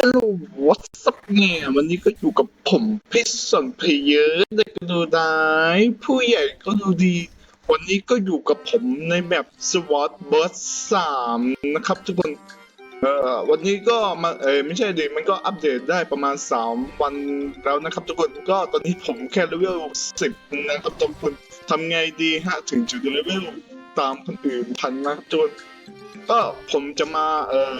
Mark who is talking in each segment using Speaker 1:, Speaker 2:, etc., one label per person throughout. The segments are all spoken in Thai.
Speaker 1: ฮัลโหลวอทสับเนี่ยวันนี้ก็อยู่กับผมพิษสันเพเยอร์เด็กก็ดูได้ผู้ใหญ่ก็ดูดี วันนี้ก็อยู่กับผมในแบบสวอตเบิร์ดสามนะครับทุกคนเอ่อวันนี้ก็มาเออไม่ใช่ดิมันก็อัปเดตได้ประมาณ 3 วันแล้วนะครับทุกคนก็ตอนนี้ผมแค่เลเวล10นะครับทุกคนทำไงดีฮะถึงจุดเลเวลตามคนอื่นทันนะครับทุกคนก็ผมจะมาเอ่อ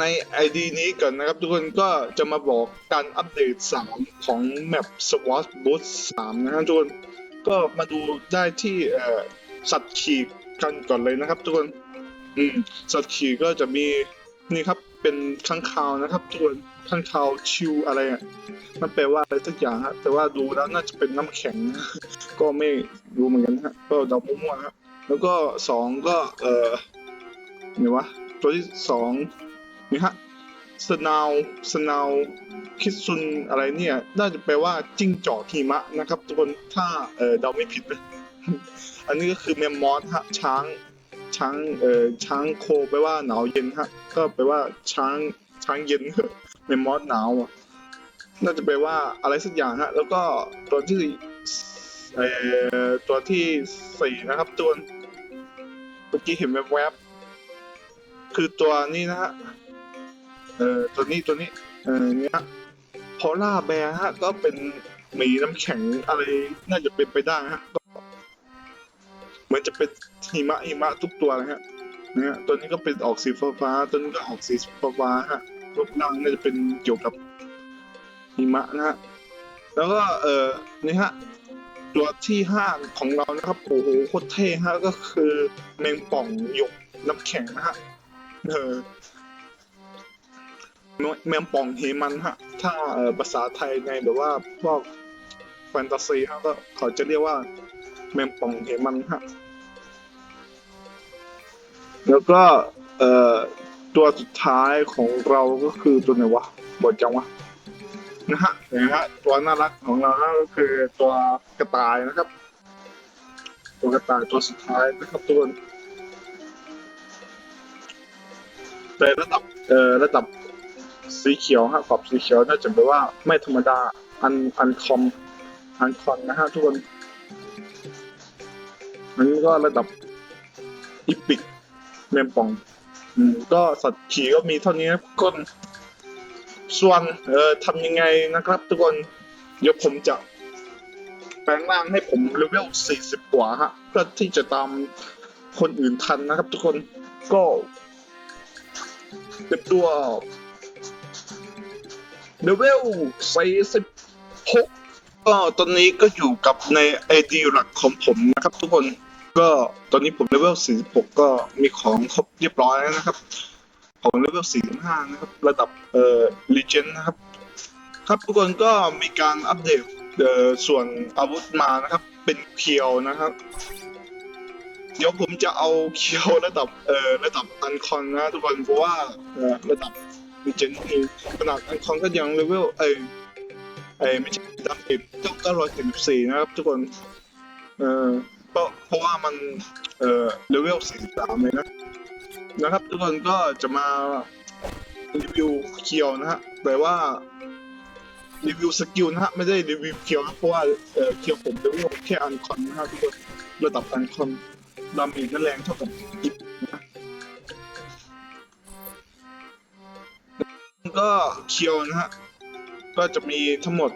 Speaker 1: ใน ID นี้ก่อนนะครับ ทุกคนก็จะมาบอกการอัปเดต 3 ของแมป SWAT Boot 3 นะครับทุกคนก็มาดูได้ที่สัตว์ขีดกันก่อนเลยนะครับ ทุกคนอืมสัตว์ขี่ก็จะมีนี่ครับเป็นข้างคาวนะครับ ทุกคนข้างคาวชิวอะไรอะมันแปลว่าอะไรสักอย่างฮะแต่ว่าดูแล้วน่าจะเป็นน้ำแข็งนะก็ไม่รู้เหมือนกันฮะก็เดามั่วๆฮะแล้วก็สองก็เอ่อไงวะตัวที่สอง นี่ฮะสนาวสนาวคิดซุนอะไรเนี่ย น่าจะแปลว่าจิ้งจอกหิมะนะครับทุกคนถ้าเออเดาไม่ผิดนะอันนี้ก็คือแมมมอสฮะช้างช้างเอ่อช้างโคแปลว่าหนาวเย็นฮะก็แปลว่าช้างช้างเย็นเมมมอสหนาวน่าจะแปลว่าอะไรสักอย่างฮะแล้วก็ตัวที่เอ่อตัวที่สี่นะครับตัวเมื่อกี้เห็นแวบๆคือตัวนี้นะฮะ เอ่อตัวนี้ตัวนี้เอ่อเนี่ยฮะพอล่าแบร์ฮะ ก็เป็นหมีน้ำแข็งอะไรน่าจะเป็นไปได้ฮะก็เหมือนจะเป็นหิมะหิมะทุกตัวเลยฮะนะฮะตัวนี้ก็เป็นออกสีฟ้าฟ้าตัวนี้ก็ออกสีฟ้าฟ้าฮะรูปร่างน่าจะเป็นเกี่ยวกับหิมะนะฮะแล้วก็เออนี่ฮะตัวที่ห้าของเรานะครับโอ้โหโคตรเท่ฮะก็คือแมงป่องหยกน้ำแข็งนะฮะเออ แมงป่องเหมันฮะ ถ้าภาษาไทยในแบบว่าพวกแฟนตาซีฮะก็เขาจะเรียกว่าแมงป่องเหมันฮะ แล้วก็เอ่อตัวสุดท้ายของเราก็คือตัวไหนวะบทจังวะนะฮะนะฮะตัวน่ารักของเราก็คือตัวกระต่ายนะครับ ตัวกระต่ายตัวสุดท้ายนะครับทุกคนแต่ระดับเอ่อระดับ สีเขียวฮะขอบสีเขียวน่าจะแปลว่าไม่ธรรมดาอันอันคอมอันคอนนะฮะทุกคนอันนี้ก็ระดับอีพิกแมมปองอืมก็สัตว์ขี่ก็มีเท่านี้นะทุกคนส่วนเอ่อทำยังไงนะครับ ทุกคนเดี๋ยวผมจะแปลงร่างให้ผมเลเวล 40 กว่าฮะเพื่อที่จะตามคนอื่นทันนะครับ ทุกคนก็เป็นตัว เลเวล46ก็ตอนนี้ก็อยู่กับในไอดีหลักของผมนะครับทุกคนก็ตอนนี้ผมเลเวล46ก็มีของครบเรียบร้อยแล้วนะครับ ของเลเวล45นะครับ ระดับเอ่อ Legend นะครับ ครับทุกคนก็มีการอัปเดตเอ่อส่วนอาวุธมานะครับ เป็นเคียวนะครับ เดี๋ยวผมจะเอาเคียวระดับเอ่อระดับอันคอนนะทุกคนเพราะว่าเออระดับ Legend นี่ขนาดอันคอนก็ยังเลเวลเอ้ยเอ้ยไม่ใช่ดับเบิลเก้าร้อยสิบสี่นะครับทุกคนเออเพราะเพราะว่ามันเออเลเวล43เลยนะนะครับ ทุกคนก็จะมารีวิวเคียวนะฮะแต่ว่ารีวิวสกิลนะฮะไม่ได้รีวิวเคียวนะเพราะว่าเออเคียวผมเลเวลแค่อันคอนนะฮะทุกคนระดับอันคอนดาเมจก็แรงเท่ากับ ก็เคียวนะฮะ ก็จะมีทั้งหมด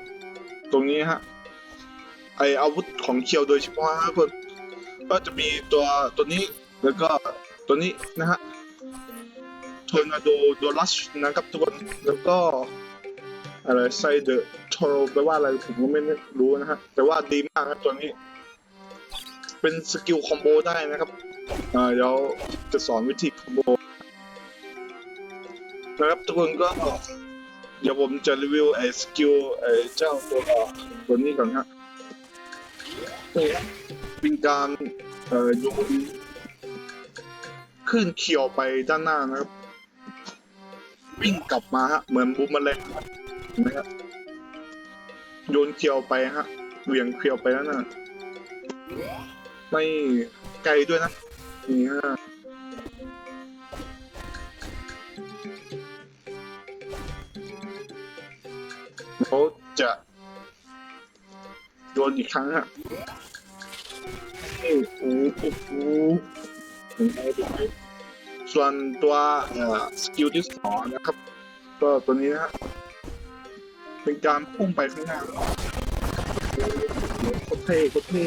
Speaker 1: ตรงนี้ฮะ ไออาวุธของเคียวโดยเฉพาะนะคนก็จะมีตัวตัวนี้แล้วก็ตัวนี้นะฮะทอร์นาโดโดลัชนะครับทุกคนแล้วก็อะไรไซเดอร์ทอร์แปลว่าอะไรผมก็ไม่รู้นะฮะแต่ว่าดีมากนะตัวนี้ เป็นสกิลคอมโบได้นะครับเดี๋ยวจะสอนวิธีคอมโบ นะครับทุกคนก็ เดี๋ยวผมจะรีวิวไอ้สกิลไอ้เจ้าตัวตัวนี้ก่อนฮะเป็นการเอ่อโยนขึ้นเขียวไปด้านหน้านะครับ วิ่งกลับมาฮะเหมือนบูมเมอแรงครับเห็นไหมครับโยนเขียวไปฮะเหวี่ยงเขียวไปด้านหน้าไม่ไกลด้วยนะนี่ฮะ เขาจะโดนอีกครั้งฮะโอ้โหส่วนตัวเอ่อสกิลที่สองนะครับ ก็ตัวนี้นะฮะเป็นการพุ่งไปข้างหน้าโคตรเท่โคตรเท่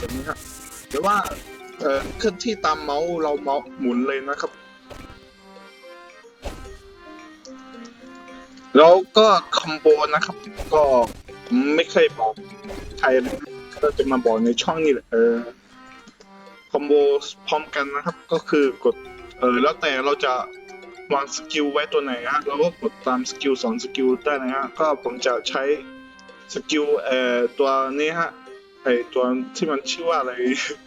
Speaker 1: แบบนี้ครับ รือว่าเอ่อเคลื่อนที่ตามเมาส์เราเมาส์หมุนเลยนะครับ แล้วก็คอมโบนะครับ ก็ไม่เคยบอกใครเลยก็จะมาบอกในช่องนี้แหละเออคอมโบพร้อมกันนะครับ ก็คือกดเออแล้วแต่เราจะวางสกิลไว้ตัวไหนฮะเราก็กดตามสกิลสองสกิลได้นะฮะก็ผมจะใช้สกิลเอ่อตัวนี้ฮะ ไอตัวที่มันชื่อว่าอะไร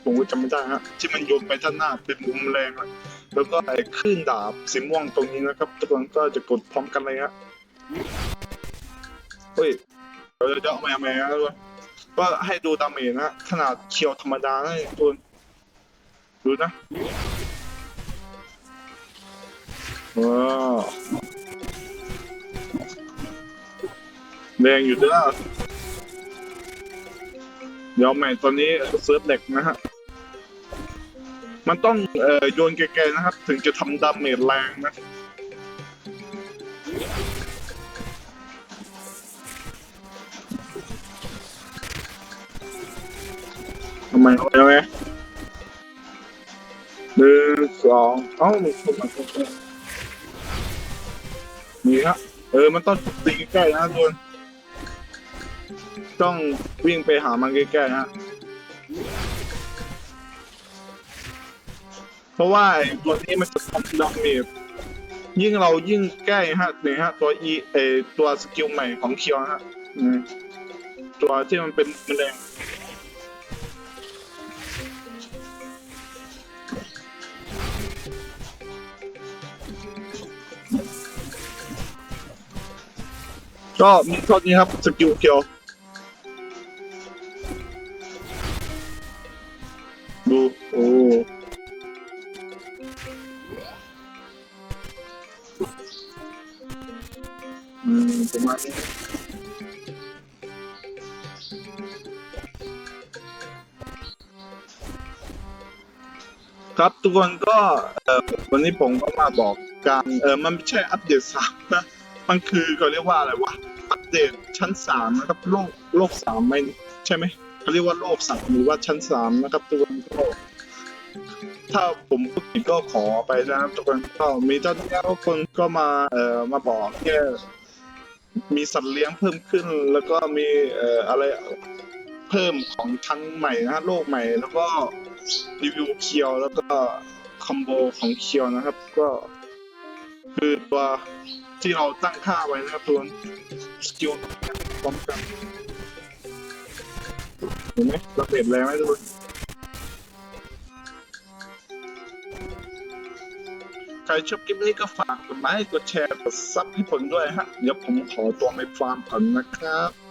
Speaker 1: ผมก็จำไม่ได้ฮะที่มันโยนไปด้านหน้าเป็นมุมแรงอะแล้วก็ไอ้คลื่นดาบสีม่วงตรงนี้นะครับ ทุกคนก็จะกดพร้อมกันเลยฮะเฮ้ยเดี๋ยวจะเอาแมวแมวด้วยก็ให้ดูดาเมจนะขนาดเคียวธรรมดานะทุนดูนะว้าวแรงอยู่ด้วย เดี๋ยวแม่ตอนนี้เซิร์ฟเหล็กนะฮะ มันต้องเอ่อโยนไกลๆนะครับ ถึงจะทำดาเมจแรงนะทำไมเอาไงหนึ่งสองเอ้ามีคนมาคนมีครับเออ มันต้องตีใกล้ๆนะทุกคน ต้องวิ่งไปหามันใกล้ๆนะ เพราะว่าตัวนี้มันจะทำดาเมจยิ่งเรายิ่งใกล้ฮะเนี่ยฮะ ตัวอีเอตัวสกิลใหม่ของเคียวฮะตัวที่มันเป็นแมลงก็มีเท่านี้ครับ สกิลเคียว อืมประมาณนี้ครับทุกคนก็เอ่อวันนี้ผมก็มาบอกการเออมันไม่ใช่อัปเดตสามนะมันคือเขาเรียกว่าอะไรวะอัปเดตชั้นสามนะครับโลกโลกสามไหมใช่ไหมเขาเรียกว่าโลกสามหรือว่าชั้นสามนะครับทุกคนก็ถ้าผมพูดผิดก็ขอไปนะครับทุกคนก็มีเจ้าน้าที่ทุกคนก็มาเอ่อมาบอกแค่ มีสัตว์เลี้ยงเพิ่มขึ้น แล้วก็มีเอ่ออะไรเพิ่มของชั้นใหม่นะฮะโลกใหม่ แล้วก็รีวิวเคียวแล้วก็คอมโบของเคียวนะครับ ก็คือตัวที่เราตั้งค่าไว้นะครับตัวสกิลพร้อมกันเห็นไหมเราเปลี่ยนแรงไหมทุกคน รชอบคลิปนี้ก็ฝากกดไลค์กดแชร์กดซับให้ผมด้วยฮะ เดี๋ยวผมขอตัวไปฟาร์มก่อนนะครับ